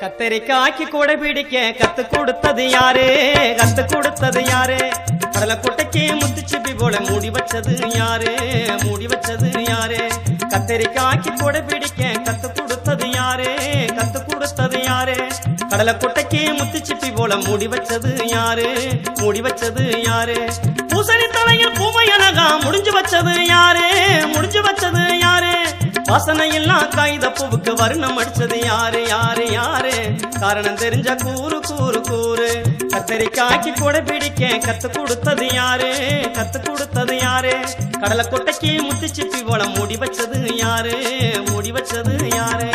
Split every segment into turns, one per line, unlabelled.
கத்தரிக்காய்க்கு கூட பிடிக்க கத்து கொடுத்தது யாரு? கத்து கொடுத்தது யாரு? கடல கொட்டைக்கு முத்துச்சிப்பி போல மூடி வச்சது யாரு? மூடி வச்சது யாரு? கத்தரிக்காய்க்கு கூட பிடிக்க கத்து கொடுத்தது யாரு? கத்து கொடுத்தது யாரு? கடல கொட்டைக்கு முத்துச்சிப்பி போல மூடி வச்சது யாரு? மூடி வச்சது யாரு? பூசணி தலையில் பூமையனகா முடிஞ்சு வச்சது யாரு? முடிஞ்சு வச்சது யாரு? வாசனையெல்லாம் காகித பூவுக்கு வர்ணம் அடிச்சது யாரு? யாரு? யாரு? காரணம் தெரிஞ்ச கூறு கூறு கூறு. கத்தரிக்காய்க்கு கூட பிடிக்க கத்து கொடுத்தது யாரு? கத்து கொடுத்தது யாரு? கடலை கொட்டைக்கு முத்து சிப்பி போல மூடி வச்சது யாரு? மூடி வச்சது யாரு?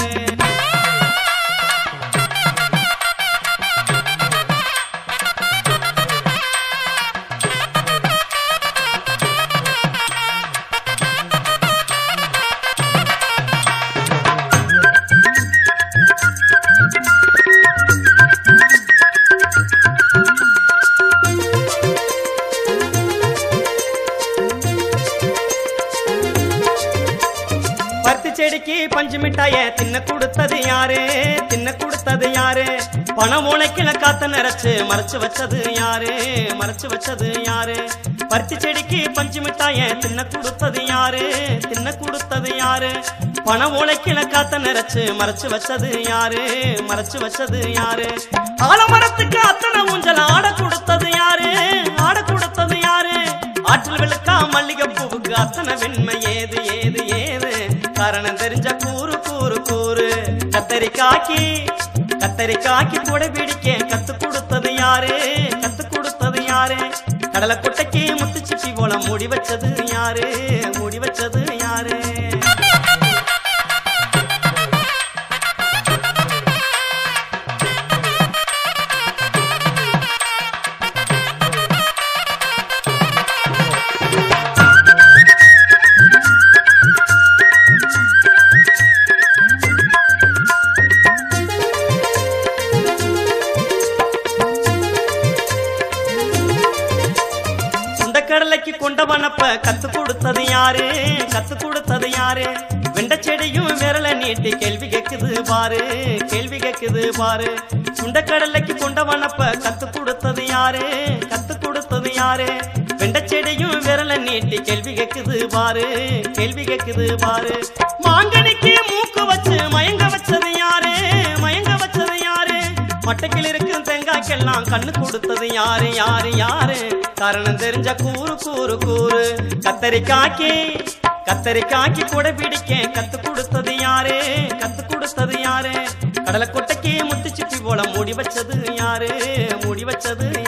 பஞ்சு மிட்டாய தின்ன கொடுத்தது யாரு? தின்ன கொடுத்தது யாரு? பணம் உழைக்கல காத்த நிறைச்சு மறைச்சு வச்சது யாரு? மறைச்சு வச்சது யாரு? பருத்தி செடிக்கு பஞ்சு மிட்டாய தின்ன கொடுத்தது யாரு? தின்ன கொடுத்தது யாரு? பணம் உழைக்கில காத்த நிறைச்சு மறைச்சு வச்சது யாரு? மறைச்சு வச்சது யாரு? ஆலமரத்துக்கு அத்தனை ஊஞ்சல் கத்தரிக்காக்கி கத்தரிக்காக்கி கூட பிடிக்க. கத்து கொடுத்தது யாரு? கத்து கொடுத்தது யாரு? கடலை குட்டைக்கு முத்து சிப்பி போல மூடி வச்சது யாரு? மூடி வச்ச சுண்டக்கடலைக்கு கொண்டவனப்ப கத்து கொடுத்தது யாரு? கத்து கொடுத்தது யாரு? வெண்ட செடியும் விரல நீட்டி கேள்வி கேக்குது பாரு கேள்வி கேக்குது பாரு. சுண்டக்கடலைக்கு கொண்டவனப்ப கத்து கொடுத்தது யாரு? கத்து கொடுத்தது யாரு? வெண்ட செடியும் விரல நீட்டி கேள்வி கேக்குது பாரு கேள்வி கேக்குது பாரு. மாங்கனிக்கு மூக்கு வச்சு மயங்க வச்சது யாரு? மயங்க வச்சது யாரு? மட்டைக்கில் இருக்கும் தேங்காய்க்கெல்லாம் கண்ணு கொடுத்தது யாரு யாரு யாரு? காரணம் தெரிஞ்ச கூறு கூறு கூறு. கத்தரிக்காக்கி கத்தரிக்காக்கி கூட பிடிக்க கத்து கொடுத்தது யாரு? கத்து கொடுத்தது யாரு? கடலை கொட்டைக்கு முத்து சிப்பி போல மூடி வச்சது யாரு? மூடி வச்சது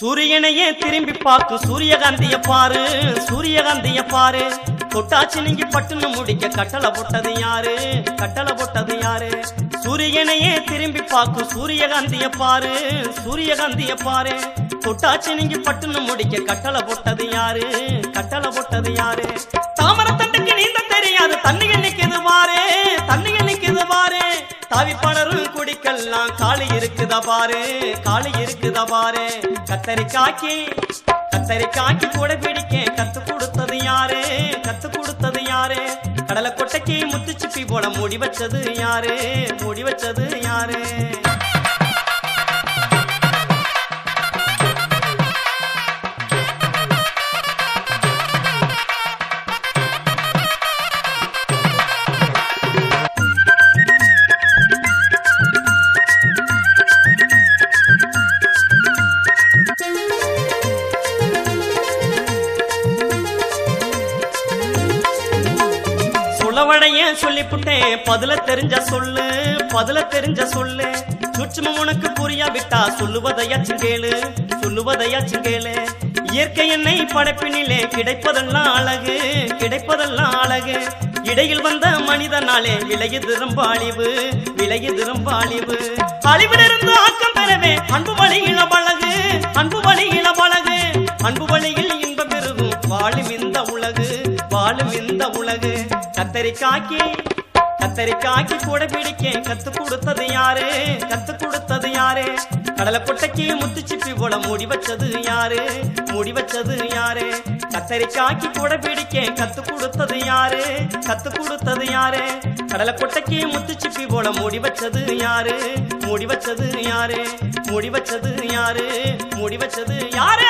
சூரியனையே திரும்பி பார்த்து சூரியகாந்திய பாரு. சூரியகாந்திய பாரு. தொட்டாச்சு நீங்க பட்டுன்னு முடிக்க கட்டளை போட்டது யாரு? கட்டளை போட்டது யாரு? சூரியனையே திரும்பி பார்த்து சூரியகாந்திய பாரு. சூரியகாந்திய பாரு. தொட்டாச்சு நீங்க பட்டுன்னு முடிக்க கட்டளை போட்டது யாரு? கட்டளை போட்டது யாரு? தாமரத்தண்டுக்கு நீந்த பலரும் காளி இருக்குதா பாரு? காளி இருக்குதா பாரு? கத்தரிக்காக்கி கத்தரிக்காக்கி கூட பிடிக்க கத்து கொடுத்தது யாரு? கத்து கொடுத்தது யாரு? கடலை கொட்டைக்கு முத்து சிப்பி போல மூடி வச்சது யாரு? மூடி வச்சது யாரு? சுளவடைய சொல்லிப்புட்டேன்? பதில தெரிஞ்ச சொல்லு பதில தெரிஞ்ச சொல்லு. சூட்சுமம் உனக்கு புரியா விட்டா சொல்லுவதையாச்சும் கேளு சொல்லுவதையாச்சும் கேளு. இயற்கை என்னை படைப்பினிலே கிடைப்பதெல்லாம் அழகு கிடைப்பதெல்லாம் அழகு. இடையில் வந்த மனிதனாலே விலகிது ரொம்ப அழிவு விலகிது ரொம்ப அழிவு. அழிவிலிருந்து ஆக்கம் பெறவே அன்பு வழி இளபழகு அன்பு வாழும் இந்த உலகு. கத்தரிக்காக்கி கத்தரிக்காக்கி கூட பிடிக்க கத்து கொடுத்தது யாரு? கத்து கொடுத்தது யாரு? கடலை கொட்டைக்கு முத்து சிப்பி போல மூடி வச்சது யாரு? மூடி வச்சது யாரு? கத்தரிக்காய்க்கு கூட பிடிக்க கத்து கொடுத்தது யாரு? கத்து கொடுத்தது யாரு? கடலை கொட்டைக்கு முத்து சிப்பி போல மூடி வச்சது யாரு? மூடி வச்சது யாரு? மூடி வச்சது யாரு? மூடி வச்சது யாரு?